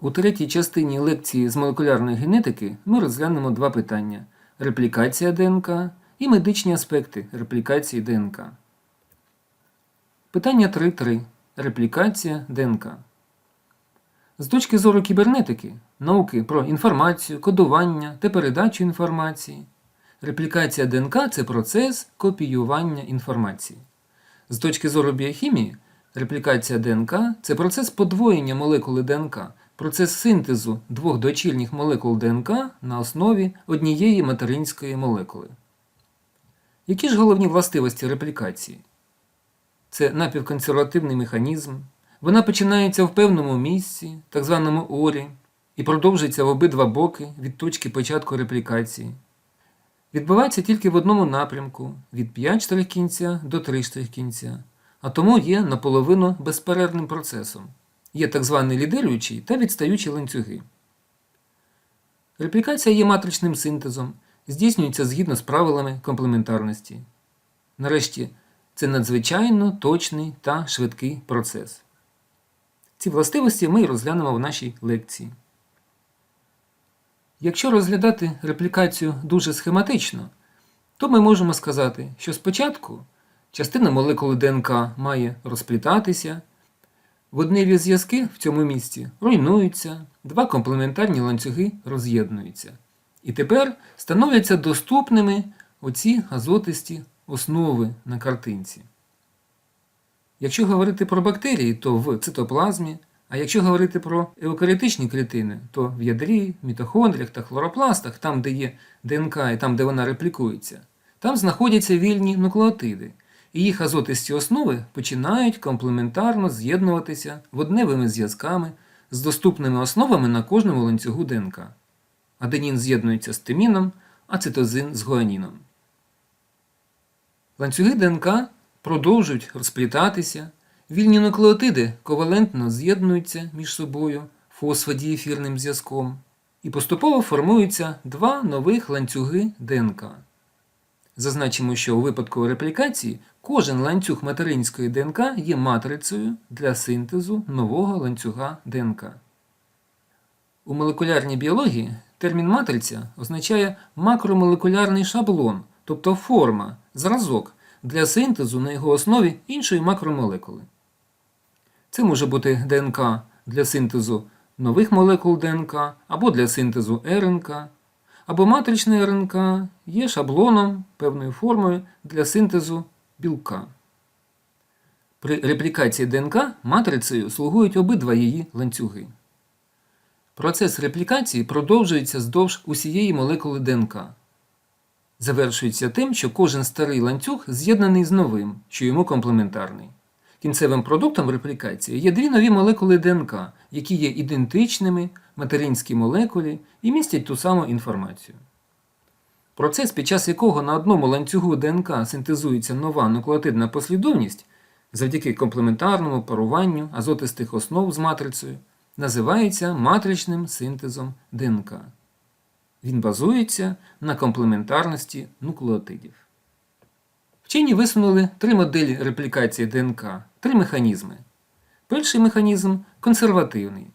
У третій частині лекції з молекулярної генетики ми розглянемо два питання: реплікація ДНК і медичні аспекти реплікації ДНК. Питання 3.3. Реплікація ДНК. З точки зору кібернетики, науки про інформацію, кодування та передачу інформації, реплікація ДНК це процес копіювання інформації. З точки зору біохімії, реплікація ДНК це процес подвоєння молекули ДНК, процес синтезу двох дочірніх молекул ДНК на основі однієї материнської молекули. Які ж головні властивості реплікації? Це напівконсервативний механізм. Вона починається в певному місці, так званому орі, і продовжується в обидва боки від точки початку реплікації. Відбувається тільки в одному напрямку від 5 штрих кінця до 3 штрих кінця, а тому є наполовину безперервним процесом. Є так званий лідируючий та відстаючі ланцюги. Реплікація є матричним синтезом, здійснюється згідно з правилами комплементарності. Нарешті, це надзвичайно точний та швидкий процес. Ці властивості ми розглянемо в нашій лекції. Якщо розглядати реплікацію дуже схематично, то ми можемо сказати, що спочатку частина молекули ДНК має розплітатися, водневі зв'язки в цьому місці руйнуються, два комплементарні ланцюги роз'єднуються. І тепер становляться доступними оці азотисті основи на картинці. Якщо говорити про бактерії, то в цитоплазмі, а якщо говорити про еукаріотичні клітини, то в ядрі, мітохондріях та хлоропластах, там, де є ДНК і там, де вона реплікується, там знаходяться вільні нуклеотиди, і їх азотисті основи починають комплементарно з'єднуватися водневими зв'язками з доступними основами на кожному ланцюгу ДНК. Аденін з'єднується з тиміном, а цитозин з гуаніном. Ланцюги ДНК продовжують розплітатися, вільні нуклеотиди ковалентно з'єднуються між собою фосфодієфірним зв'язком і поступово формуються два нових ланцюги ДНК. Зазначимо, що у випадку реплікації кожен ланцюг материнської ДНК є матрицею для синтезу нового ланцюга ДНК. У молекулярній біології термін матриця означає макромолекулярний шаблон, тобто форма, зразок для синтезу на його основі іншої макромолекули. Це може бути ДНК для синтезу нових молекул ДНК або для синтезу РНК, або матрична РНК є шаблоном певною формою для синтезу білка. При реплікації ДНК матрицею слугують обидва її ланцюги. Процес реплікації продовжується здовж усієї молекули ДНК. Завершується тим, що кожен старий ланцюг з'єднаний з новим, що йому комплементарний. Кінцевим продуктом реплікації є дві нові молекули ДНК, які є ідентичними материнській молекулі і містять ту саму інформацію. Процес, під час якого на одному ланцюгу ДНК синтезується нова нуклеотидна послідовність завдяки комплементарному паруванню азотистих основ з матрицею, називається матричним синтезом ДНК. Він базується на комплементарності нуклеотидів. Вчені висунули три моделі реплікації ДНК, три механізми. Перший механізм консервативний.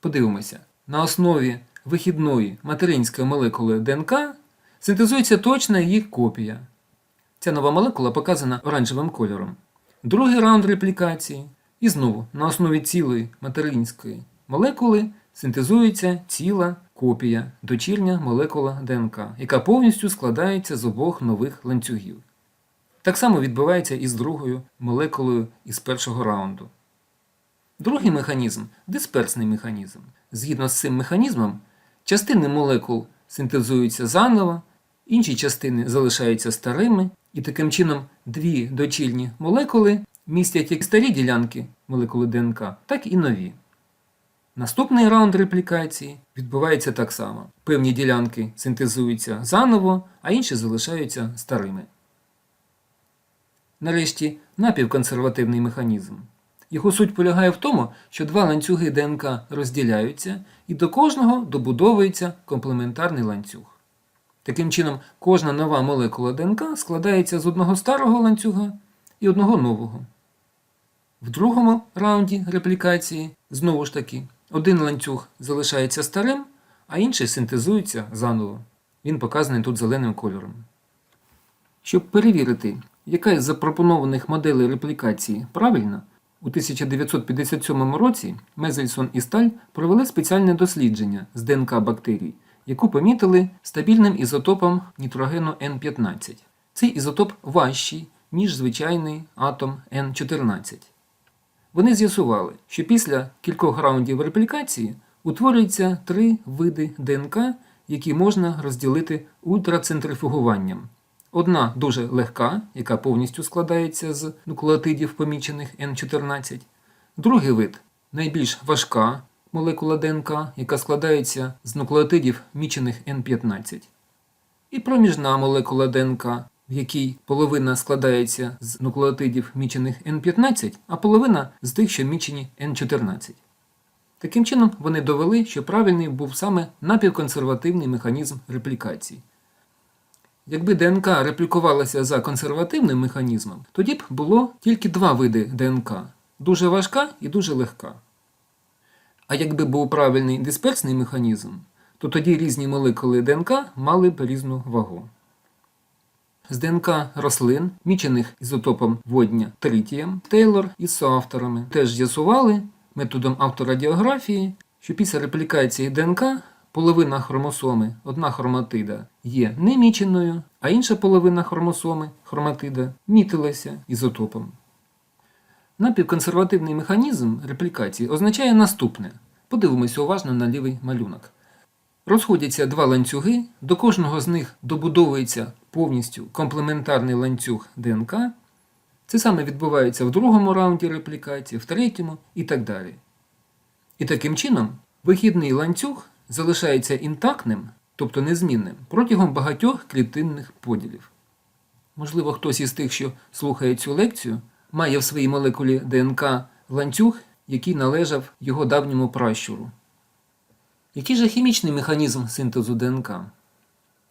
Подивимося, на основі вихідної материнської молекули ДНК синтезується точна її копія. Ця нова молекула показана оранжевим кольором. Другий раунд реплікації. І знову на основі цілої материнської молекули синтезується ціла копія, дочірня молекула ДНК, яка повністю складається з обох нових ланцюгів. Так само відбувається і з другою молекулою із першого раунду. Другий механізм дисперсний механізм. Згідно з цим механізмом, частини молекул синтезуються заново, інші частини залишаються старими, і таким чином дві дочірні молекули містять як старі ділянки молекули ДНК, так і нові. Наступний раунд реплікації відбувається так само. Певні ділянки синтезуються заново, а інші залишаються старими. Нарешті напівконсервативний механізм. Його суть полягає в тому, що два ланцюги ДНК розділяються і до кожного добудовується комплементарний ланцюг. Таким чином, кожна нова молекула ДНК складається з одного старого ланцюга і одного нового. В другому раунді реплікації, знову ж таки, Один ланцюг залишається старим, а інший синтезується заново. Він показаний тут зеленим кольором. Щоб перевірити, яка із запропонованих моделей реплікації правильна, у 1957 році Мезельсон і Сталь провели спеціальне дослідження з ДНК бактерій, яку помітили стабільним ізотопом нітрогену N15. Цей ізотоп важчий, ніж звичайний атом N14. Вони з'ясували, що після кількох раундів реплікації утворюються три види ДНК, які можна розділити ультрацентрифугуванням. Одна дуже легка, яка повністю складається з нуклеотидів, помічених N14. Другий вид найбільш важка молекула ДНК, яка складається з нуклеотидів, мічених N15. І проміжна молекула ДНК, в якій половина складається з нуклеотидів, мічених N15, а половина з тих, що мічені N14. Таким чином, вони довели, що правильний був саме напівконсервативний механізм реплікації. Якби ДНК реплікувалася за консервативним механізмом, тоді б було тільки два види ДНК дуже важка і дуже легка. А якби був правильний дисперсний механізм, то тоді різні молекули ДНК мали б різну вагу. З ДНК рослин, мічених ізотопом водня тритієм, Тейлор із соавторами теж з'ясували методом авторадіографії, що після реплікації ДНК половина хромосоми, одна хроматида, є неміченою, а інша половина хромосоми, хроматида, мітилася ізотопом. Напівконсервативний механізм реплікації означає наступне. Подивимося уважно на лівий малюнок. Розходяться два ланцюги, до кожного з них добудовується повністю комплементарний ланцюг ДНК. Це саме відбувається в другому раунді реплікації, в третьому і так далі. І таким чином вихідний ланцюг залишається інтактним, тобто незмінним, протягом багатьох клітинних поділів. Можливо, хтось із тих, що слухає цю лекцію, має в своїй молекулі ДНК ланцюг, який належав його давньому пращуру. Який же хімічний механізм синтезу ДНК?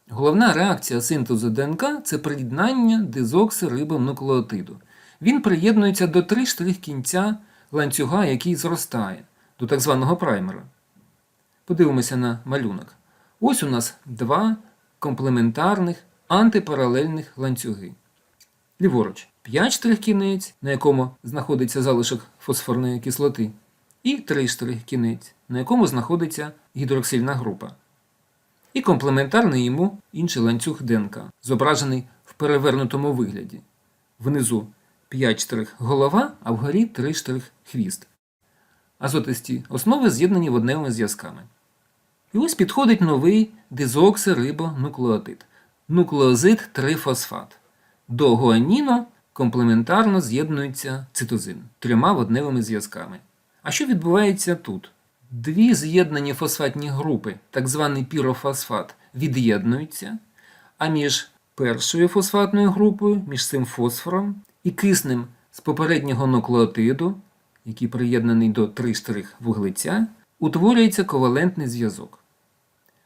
Головна реакція синтезу ДНК це приєднання дезоксирибонуклеотиду. Він приєднується до три штрих кінця ланцюга, який зростає, до так званого праймера. Подивимося на малюнок. Ось у нас два комплементарних антипаралельних ланцюги. Ліворуч 5 штрих кінець, на якому знаходиться залишок фосфорної кислоти, і 3 штрих кінець, на якому знаходиться гідроксильна група. І комплементарний йому інший ланцюг ДНК, зображений в перевернутому вигляді. Внизу 5 штрих голова, а вгорі 3 штрих хвіст. Азотисті основи з'єднані водневими зв'язками. І ось підходить новий дезоксирибонуклеотид нуклеозид 3-фосфат. До гуаніно комплементарно з'єднується цитозин трьома водневими зв'язками. А що відбувається тут? Дві з'єднані фосфатні групи, так званий пірофосфат, від'єднуються, а між першою фосфатною групою, між цим фосфором і киснем з попереднього нуклеотиду, який приєднаний до 3 штрих вуглеця, утворюється ковалентний зв'язок.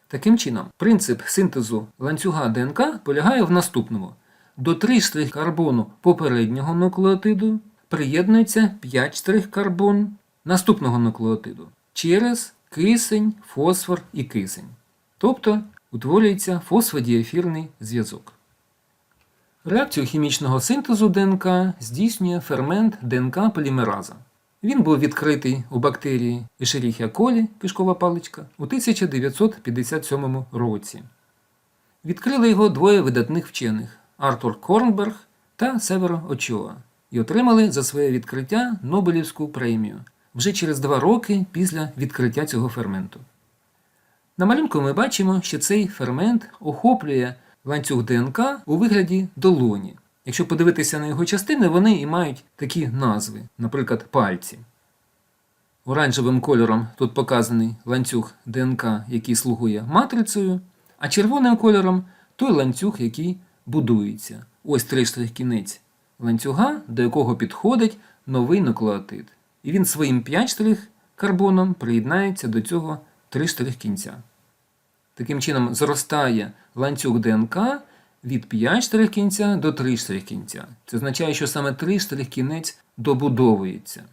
Таким чином, принцип синтезу ланцюга ДНК полягає в наступному. До 3 штрих карбону попереднього нуклеотиду приєднується 5 штрих карбон наступного нуклеотиду через кисень, фосфор і кисень. Тобто утворюється фосфодіефірний зв'язок. Реакцію хімічного синтезу ДНК здійснює фермент ДНК полімераза. Він був відкритий у бактерії Escherichia coli, кишкова паличка, у 1957 році. Відкрили його двоє видатних вчених Артур Корнберг та Северо Очоа і отримали за своє відкриття Нобелівську премію вже через два роки після відкриття цього ферменту. На малюнку ми бачимо, що цей фермент охоплює ланцюг ДНК у вигляді долоні. Якщо подивитися на його частини, вони і мають такі назви, наприклад, пальці. Оранжевим кольором тут показаний ланцюг ДНК, який слугує матрицею, а червоним кольором той ланцюг, який будується. Ось три штрих кінець ланцюга, до якого підходить новий нуклеотид. І він своїм 5 штрих карбоном приєднається до цього 3 кінця. Таким чином, зростає ланцюг ДНК від 5 штрих кінця до 3 штрих кінця. Це означає, що саме 3 штрих кінець добудовується.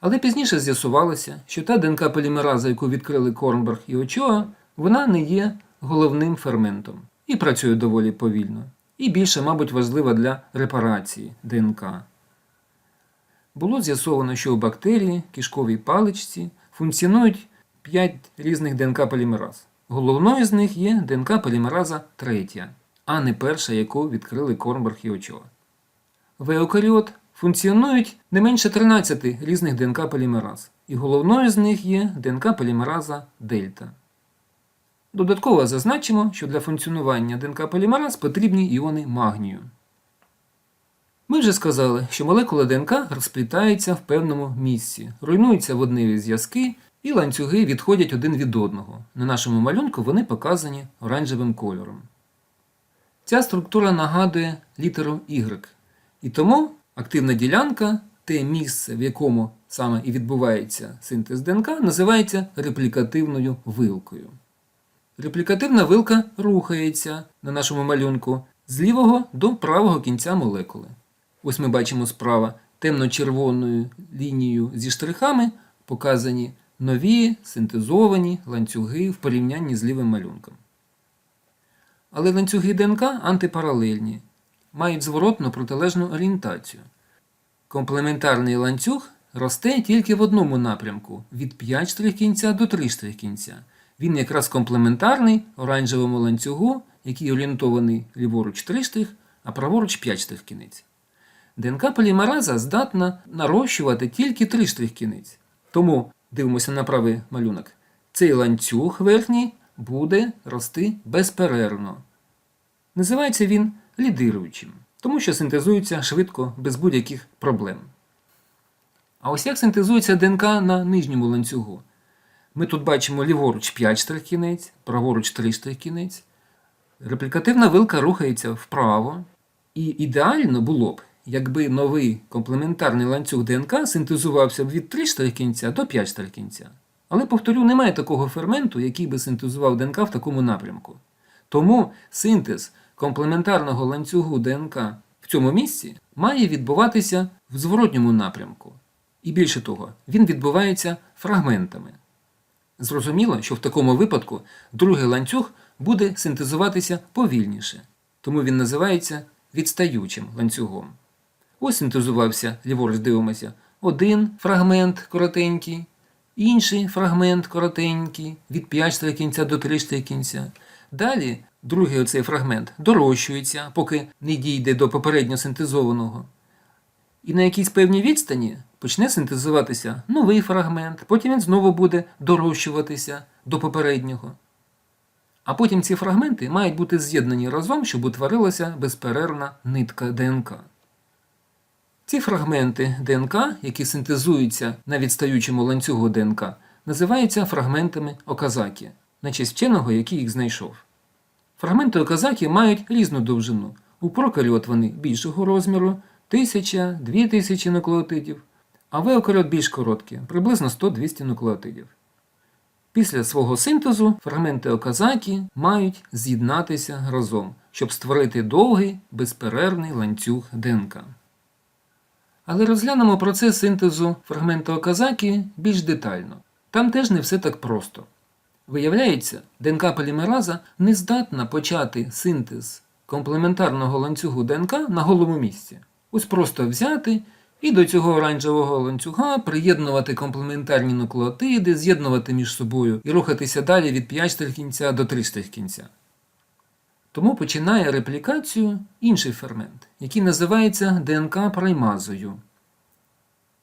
Але пізніше з'ясувалося, що та ДНК полімераза, яку відкрили Корнберг і Очоа, вона не є головним ферментом і працює доволі повільно. І більше, мабуть, важлива для репарації ДНК. Було з'ясовано, що у бактерії, кишковій паличці функціонують 5 різних ДНК полімераз. Головною з них є ДНК полімераза третя, а не перша, яку відкрили Корнберг і Очоа. В еукаріот функціонують не менше 13 різних ДНК полімераз, і головною з них є ДНК полімераза дельта. Додатково зазначимо, що для функціонування ДНК полімераз потрібні іони магнію. Ми вже сказали, що молекула ДНК розплітається в певному місці, руйнуються водневі зв'язки і ланцюги відходять один від одного. На нашому малюнку вони показані оранжевим кольором. Ця структура нагадує літеру Y, і тому активна ділянка, те місце, в якому саме і відбувається синтез ДНК, називається реплікативною вилкою. Реплікативна вилка рухається на нашому малюнку з лівого до правого кінця молекули. Ось ми бачимо справа темно-червоною лінією зі штрихами показані нові синтезовані ланцюги в порівнянні з лівим малюнком. Але ланцюги ДНК антипаралельні, мають зворотно протилежну орієнтацію. Комплементарний ланцюг росте тільки в одному напрямку від 5 штрих кінця до 3 штрих кінця. Він якраз комплементарний оранжевому ланцюгу, який орієнтований ліворуч 3 штрих, а праворуч 5 штрих кінець. ДНК полімераза здатна нарощувати тільки 3 штрих кінець. Тому дивимося на правий малюнок. Цей ланцюг верхній буде рости безперервно. Називається він лідируючим, тому що синтезується швидко без будь-яких проблем. А ось як синтезується ДНК на нижньому ланцюгу? Ми тут бачимо ліворуч 5 штрих-кінець, праворуч 3 штрих-кінець. Реплікативна вилка рухається вправо. І ідеально було б, якби новий комплементарний ланцюг ДНК синтезувався б від 3 штрих-кінця до 5 штрих-кінця. Але, повторю, немає такого ферменту, який би синтезував ДНК в такому напрямку. Тому синтез комплементарного ланцюгу ДНК в цьому місці має відбуватися в зворотньому напрямку. І більше того, він відбувається фрагментами. Зрозуміло, що в такому випадку другий ланцюг буде синтезуватися повільніше, тому він називається відстаючим ланцюгом. Ось синтезувався, ліворуч дивимося, один фрагмент коротенький, інший фрагмент коротенький, від 5 кінця до 3 кінця. Далі другий оцей фрагмент дорощується, поки не дійде до попередньо синтезованого. І на якійсь певній відстані почне синтезуватися новий фрагмент, потім він знову буде дорощуватися до попереднього. А потім ці фрагменти мають бути з'єднані разом, щоб утворилася безперервна нитка ДНК. Ці фрагменти ДНК, які синтезуються на відстаючому ланцюгу ДНК, називаються фрагментами Оказакі, на честь вченого, який їх знайшов. Фрагменти Оказакі мають різну довжину. У прокаріот вони більшого розміру 1000-2000 нуклеотидів, а в еукаріот більш короткі, приблизно 100-200 нуклеотидів. Після свого синтезу фрагменти Оказакі мають з'єднатися разом, щоб створити довгий безперервний ланцюг ДНК. Але розглянемо процес синтезу фрагменту Оказакі більш детально. Там теж не все так просто. Виявляється, ДНК полімераза не здатна почати синтез комплементарного ланцюгу ДНК на голому місці. Ось просто взяти і до цього оранжевого ланцюга приєднувати комплементарні нуклеотиди, з'єднувати між собою і рухатися далі від 5 кінця до 3 кінця. Тому починає реплікацію інший фермент, який називається ДНК праймазою.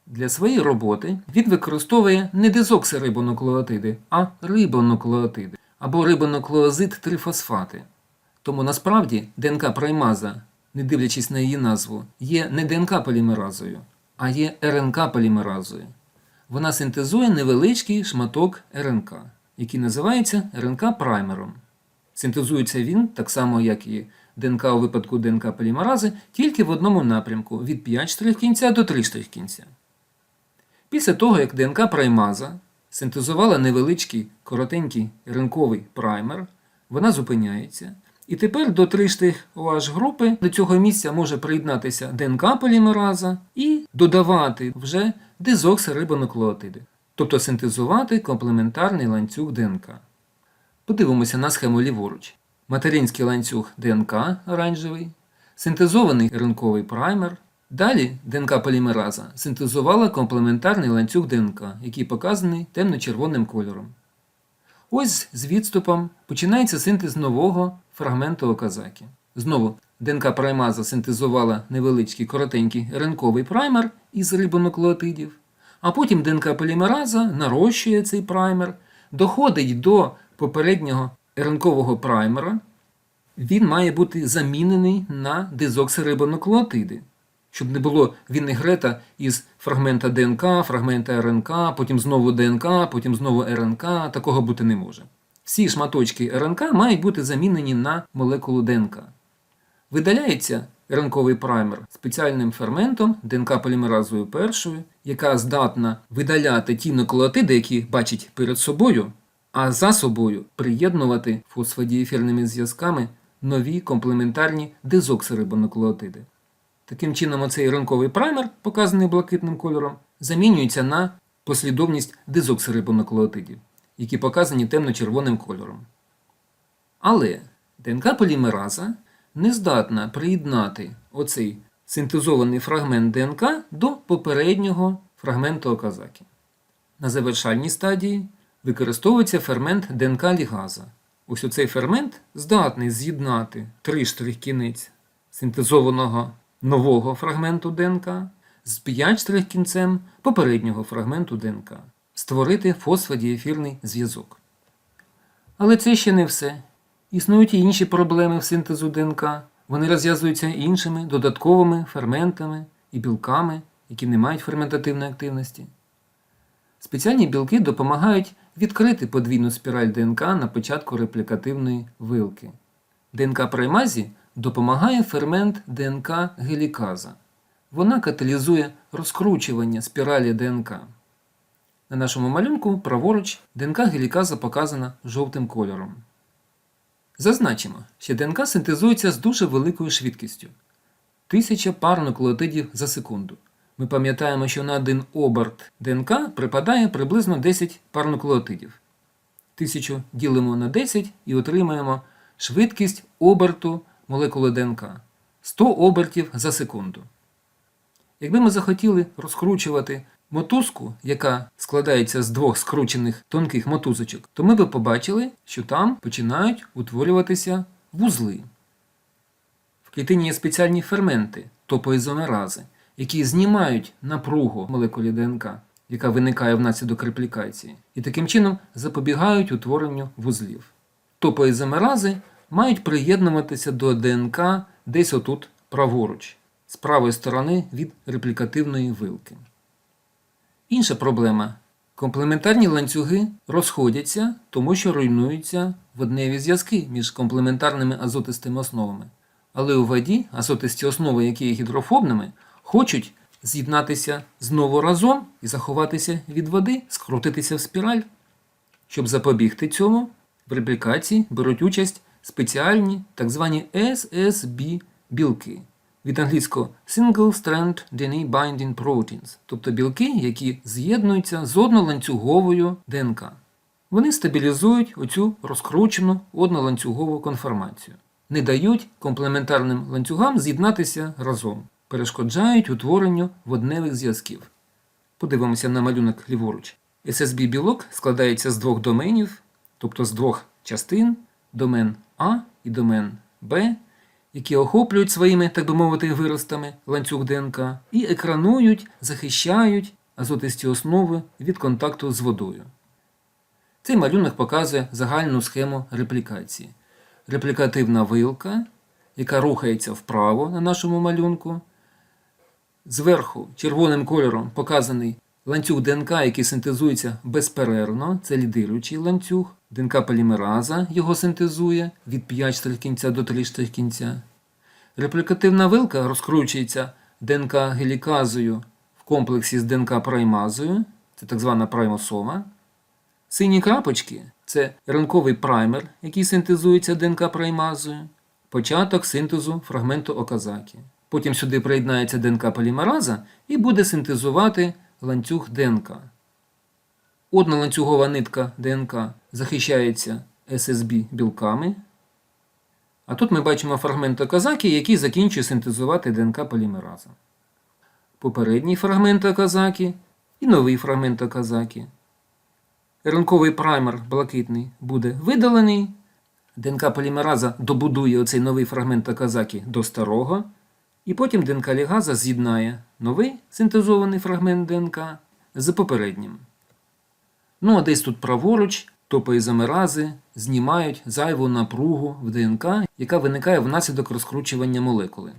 Для своєї роботи він використовує не дезоксирибонуклеотиди, а рибонуклеотиди або рибонуклеозид трифосфати. Тому насправді ДНК праймаза, не дивлячись на її назву, є не ДНК полімеразою, а є РНК полімеразою. Вона синтезує невеличкий шматок РНК, який називається РНК праймером. Синтезується він, так само як і ДНК у випадку ДНК полімерази, тільки в одному напрямку від 5 штрих кінця до 3 штрих кінця. Після того, як ДНК праймаза синтезувала невеличкий коротенький ринковий праймер, вона зупиняється. І тепер до 3 штрих OH групи до цього місця може приєднатися ДНК полімераза і додавати вже дезоксирибонуклеотиди, тобто синтезувати комплементарний ланцюг ДНК. Подивимося на схему ліворуч. Материнський ланцюг ДНК оранжевий, синтезований ринковий праймер. Далі ДНК полімераза синтезувала комплементарний ланцюг ДНК, який показаний темно-червоним кольором. Ось з відступом починається синтез нового фрагменту оказаки. Знову ДНК праймаза синтезувала невеличкий коротенький ринковий праймер із рибонуклеотидів, а потім ДНК полімераза нарощує цей праймер, доходить до попереднього РНКового праймера. Він має бути замінений на дезоксирибонуклеотиди, щоб не було вінегрета із фрагмента ДНК, фрагмента РНК, потім знову ДНК, потім знову РНК. Такого бути не може. Всі шматочки РНК мають бути замінені на молекулу ДНК. Видаляється РНКовий праймер спеціальним ферментом ДНК полімеразою першою, яка здатна видаляти ті нуклеотиди, які бачить перед собою, а за собою приєднувати фосфодіефірними зв'язками нові комплементарні дезоксирибонуклеотиди. Таким чином, оцей ранковий праймер, показаний блакитним кольором, замінюється на послідовність дезоксирибонуклеотидів, які показані темно-червоним кольором. Але ДНК полімераза не здатна приєднати оцей синтезований фрагмент ДНК до попереднього фрагменту оказаки. На завершальній стадії використовується фермент ДНК лігаза. Ось оцей фермент здатний з'єднати три штрих-кінець синтезованого нового фрагменту ДНК з 5 штрих-кінцем попереднього фрагменту ДНК, створити фосфодіефірний зв'язок. Але це ще не все. Існують і інші проблеми в синтезу ДНК. Вони розв'язуються іншими додатковими ферментами і білками, які не мають ферментативної активності. Спеціальні білки допомагають відкрити подвійну спіраль ДНК на початку реплікативної вилки. ДНК праймазі допомагає фермент ДНК геліказа. Вона каталізує розкручування спіралі ДНК. На нашому малюнку праворуч ДНК геліказа показана жовтим кольором. Зазначимо, що ДНК синтезується з дуже великою швидкістю 1000 пар нуклеотидів за секунду. Ми пам'ятаємо, що на один оберт ДНК припадає приблизно 10 пар нуклеотидів. 1000 ділимо на 10 і отримаємо швидкість оберту молекули ДНК 100 обертів за секунду. Якби ми захотіли розкручувати мотузку, яка складається з двох скручених тонких мотузочок, то ми б побачили, що там починають утворюватися вузли. В клітині є спеціальні ферменти топоізомерази, які знімають напругу молекулі ДНК, яка виникає внаслідок реплікації, і таким чином запобігають утворенню вузлів. Топоізомерази мають приєднуватися до ДНК десь отут праворуч, з правої сторони від реплікативної вилки. Інша проблема. Комплементарні ланцюги розходяться, тому що руйнуються водневі зв'язки між комплементарними азотистими основами. Але у воді азотисті основи, які є гідрофобними, хочуть з'єднатися знову разом і заховатися від води, скрутитися в спіраль. Щоб запобігти цьому, в реплікації беруть участь спеціальні так звані SSB білки від англійського Single Strand DNA Binding Proteins, тобто білки, які з'єднуються з одноланцюговою ДНК. Вони стабілізують оцю розкручену одноланцюгову конформацію, не дають комплементарним ланцюгам з'єднатися разом, перешкоджають утворенню водневих зв'язків. Подивимося на малюнок ліворуч. SSB білок складається з двох доменів, тобто з двох частин домен А і домен Б, які охоплюють своїми, так би мовити, виростами ланцюг ДНК і екранують, захищають азотисті основи від контакту з водою. Цей малюнок показує загальну схему реплікації. Реплікативна вилка, яка рухається вправо на нашому малюнку. Зверху червоним кольором показаний ланцюг ДНК, який синтезується безперервно, це лідируючий ланцюг. ДНК полімераза його синтезує від 5 штрих-кінця до 3 штрих-кінця. Реплікативна вилка розкручується ДНК геліказою в комплексі з ДНК праймазою, це так звана праймосома. Сині крапочки це ранковий праймер, який синтезується ДНК праймазою, початок синтезу фрагменту оказаки. Потім сюди приєднається ДНК полімераза і буде синтезувати ланцюг ДНК. Одна ланцюгова нитка ДНК захищається SSB білками. А тут ми бачимо фрагмент Оказакі, який закінчує синтезувати ДНК полімераза. Попередній фрагмент Оказакі і новий фрагмент Оказакі. РНКовий праймер блакитний буде видалений. ДНК полімераза добудує оцей новий фрагмент Оказакі до старого. І потім ДНК лігаза з'єднає новий синтезований фрагмент ДНК з попереднім. Ну, а десь тут праворуч топоізомерази знімають зайву напругу в ДНК, яка виникає внаслідок розкручування молекули.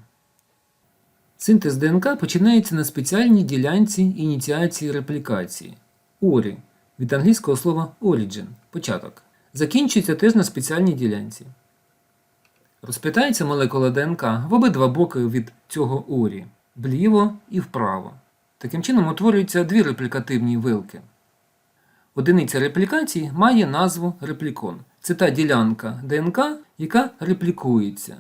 Синтез ДНК починається на спеціальній ділянці ініціації реплікації орі від англійського слова origin початок. Закінчується теж на спеціальній ділянці. Розплітається молекула ДНК в обидва боки від цього орі вліво і вправо. Таким чином утворюються дві реплікативні вилки. Одиниця реплікації має назву реплікон. Це та ділянка ДНК, яка реплікується.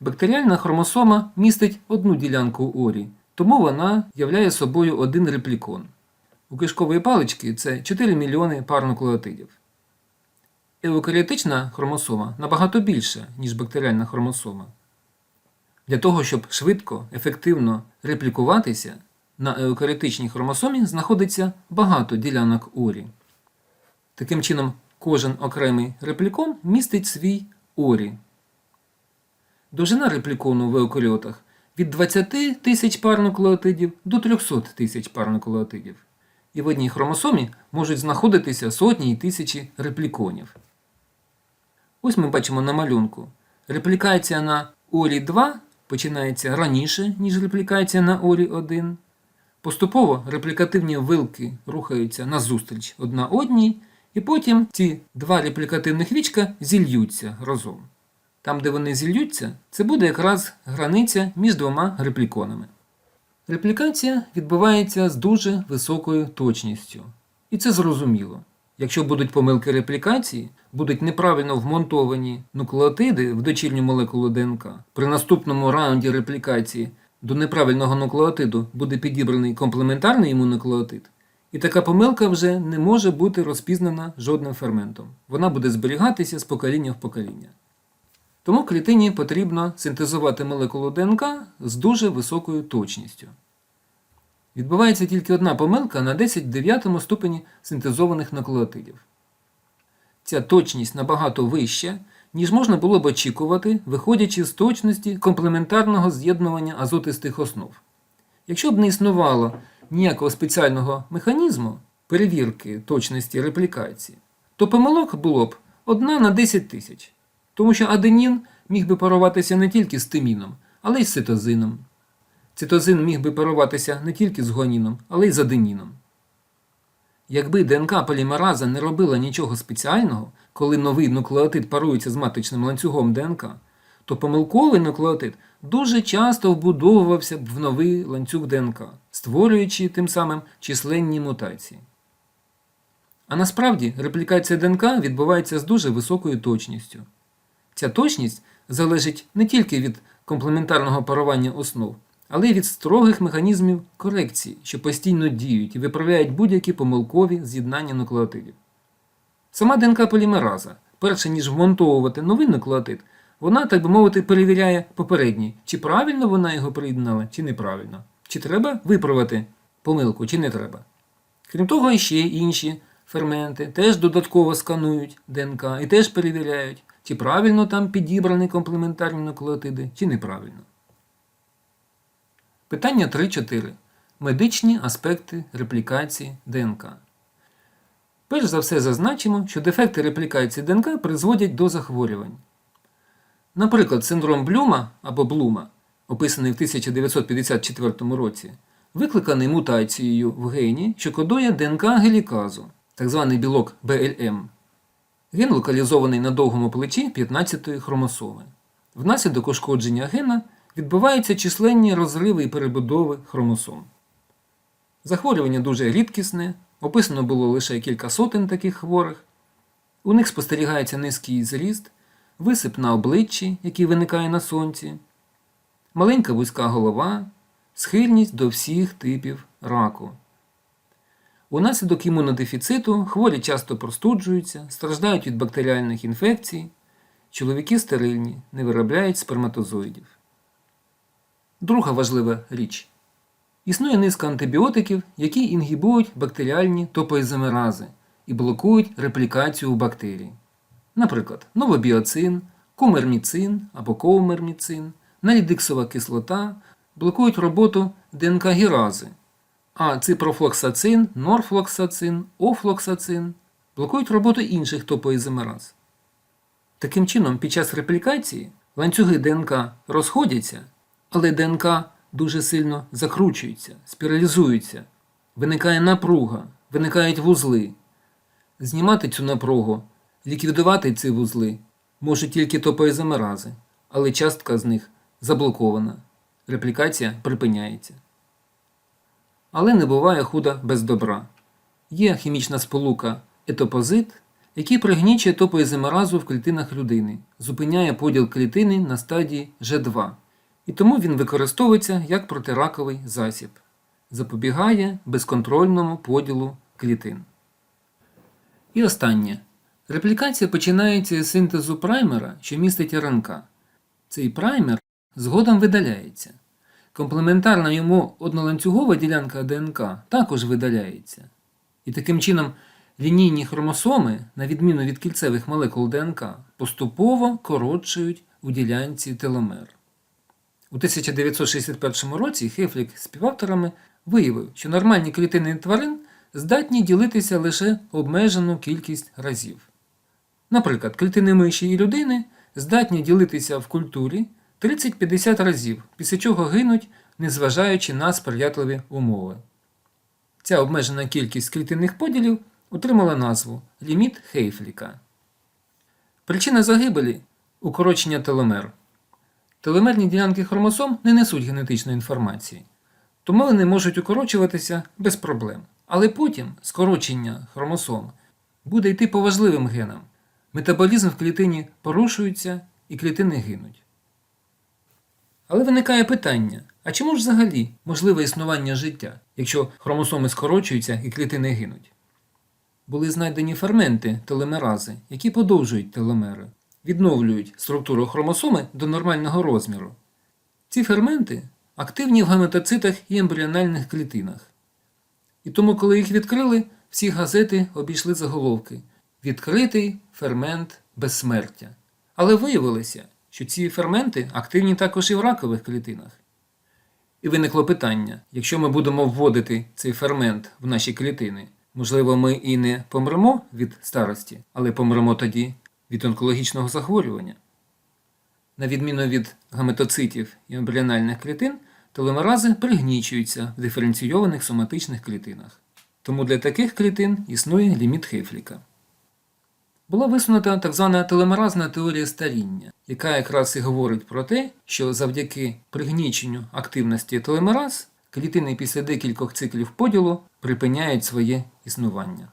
Бактеріальна хромосома містить одну ділянку орі, тому вона являє собою один реплікон. У кишкової палички це 4 мільйони пар нуклеотидів. Еукаріотична хромосома набагато більша, ніж бактеріальна хромосома. Для того, щоб швидко, ефективно реплікуватися, на еукаріотичній хромосомі знаходиться багато ділянок орі. Таким чином, кожен окремий реплікон містить свій орі. Довжина реплікону в еукаріотах від 20 тисяч пар нуклеотидів до 300 тисяч пар нуклеотидів. І в одній хромосомі можуть знаходитися сотні і тисячі репліконів. Ось ми бачимо на малюнку. Реплікація на орі 2 починається раніше, ніж реплікація на орі 1. Поступово реплікативні вилки рухаються назустріч одна одній, і потім ці два реплікативних вічка зільються разом. Там, де вони зільються, це буде якраз границя між двома репліконами. Реплікація відбувається з дуже високою точністю. І це зрозуміло. Якщо будуть помилки реплікації, будуть неправильно вмонтовані нуклеотиди в дочірню молекулу ДНК. При наступному раунді реплікації до неправильного нуклеотиду буде підібраний комплементарний йому нуклеотид, і така помилка вже не може бути розпізнана жодним ферментом. Вона буде зберігатися з покоління в покоління. Тому клітині потрібно синтезувати молекулу ДНК з дуже високою точністю. Відбувається тільки одна помилка на 10 ступені синтезованих нуклеотидів. Ця точність набагато вища, ніж можна було б очікувати, виходячи з точності комплементарного з'єднування азотистих основ. Якщо б не існувало ніякого спеціального механізму перевірки точності реплікації, то помилок було б 1 на 10 тисяч, тому що аденін міг би паруватися не тільки з тиміном, але й з цитозином. Цитозин міг би паруватися не тільки з гуаніном, але й з аденіном. Якби ДНК полімераза не робила нічого спеціального, коли новий нуклеотид парується з маточним ланцюгом ДНК, то помилковий нуклеотид дуже часто вбудовувався б в новий ланцюг ДНК, створюючи тим самим численні мутації. А насправді реплікація ДНК відбувається з дуже високою точністю. Ця точність залежить не тільки від комплементарного парування основ, але й від строгих механізмів корекції, що постійно діють і виправляють будь-які помилкові з'єднання нуклеотидів. Сама ДНК полімераза, перше ніж вмонтовувати новий нуклеотид, вона, так би мовити, перевіряє попередній, чи правильно вона його приєднала, чи неправильно, чи треба виправити помилку, чи не треба. Крім того, ще інші ферменти теж додатково сканують ДНК і теж перевіряють, чи правильно там підібрані комплементарні нуклеотиди, чи неправильно. Питання 3.4. Медичні аспекти реплікації ДНК. Перш за все зазначимо, що дефекти реплікації ДНК призводять до захворювань. Наприклад, синдром Блюма або Блума, описаний в 1954 році, викликаний мутацією в гені, що кодує ДНК геліказу, так званий білок БЛМ. Ген локалізований на довгому плечі 15-ї хромосоми. Внаслідок ушкодження гена відбуваються численні розриви і перебудови хромосом. Захворювання дуже рідкісне, описано було лише кілька сотень таких хворих. У них спостерігається низький зріст, висип на обличчі, який виникає на сонці, маленька вузька голова, схильність до всіх типів раку. Унаслідок імунодефіциту хворі часто простуджуються, страждають від бактеріальних інфекцій, чоловіки стерильні, не виробляють сперматозоїдів. Друга важлива річ. Існує низка антибіотиків, які інгібують бактеріальні топоізомерази і блокують реплікацію бактерій. Наприклад, новобіоцин, кумерміцин або коумерміцин, налідиксова кислота блокують роботу ДНК-гірази, а ципрофлоксацин, норфлоксацин, офлоксацин блокують роботу інших топоізомераз. Таким чином, під час реплікації ланцюги ДНК розходяться, але ДНК дуже сильно закручується, спіралізується, виникає напруга, виникають вузли. Знімати цю напругу, ліквідувати ці вузли можуть тільки топоізомерази, але частка з них заблокована. Реплікація припиняється. Але не буває худа без добра. Є хімічна сполука етопозит, який пригнічує топоізомеразу в клітинах людини, зупиняє поділ клітини на стадії G2, і тому він використовується як протираковий засіб, запобігає безконтрольному поділу клітин. І останнє. Реплікація починається з синтезу праймера, що містить РНК. Цей праймер згодом видаляється. Комплементарна йому одноланцюгова ділянка ДНК також видаляється. І таким чином лінійні хромосоми, на відміну від кільцевих молекул ДНК, поступово коротшують у ділянці теломер. У 1961 році Хефлік з співавторами виявив, що нормальні клітини тварин здатні ділитися лише обмежену кількість разів. Наприклад, клітини миші і людини здатні ділитися в культурі 30-50 разів, після чого гинуть, незважаючи на сприятливі умови. Ця обмежена кількість клітинних поділів отримала назву ліміт Хейфліка. Причина загибелі укорочення теломер. Теломерні ділянки хромосом не несуть генетичної інформації, тому вони можуть укорочуватися без проблем. Але потім скорочення хромосом буде йти по важливим генам. Метаболізм в клітині порушується і клітини гинуть. Але виникає питання: а чому ж взагалі можливе існування життя, якщо хромосоми скорочуються і клітини гинуть? Були знайдені ферменти телемерази, які подовжують теломери, відновлюють структуру хромосоми до нормального розміру. Ці ферменти активні в геметоцитах і ембріональних клітинах. І тому, коли їх відкрили, всі газети обійшли заголовки Відкритий фермент безсмертя. Але виявилося, що ці ферменти активні також і в ракових клітинах. І виникло питання: якщо ми будемо вводити цей фермент в наші клітини, можливо, ми і не помремо від старості, але помремо тоді від онкологічного захворювання. На відміну від гаметоцитів і ембріональних клітин, теломерази пригнічуються в диференційованих соматичних клітинах. Тому для таких клітин існує ліміт Хейфліка. Була висунута так звана телемеразна теорія старіння, яка якраз і говорить про те, що завдяки пригніченню активності телемераз клітини після декількох циклів поділу припиняють своє існування.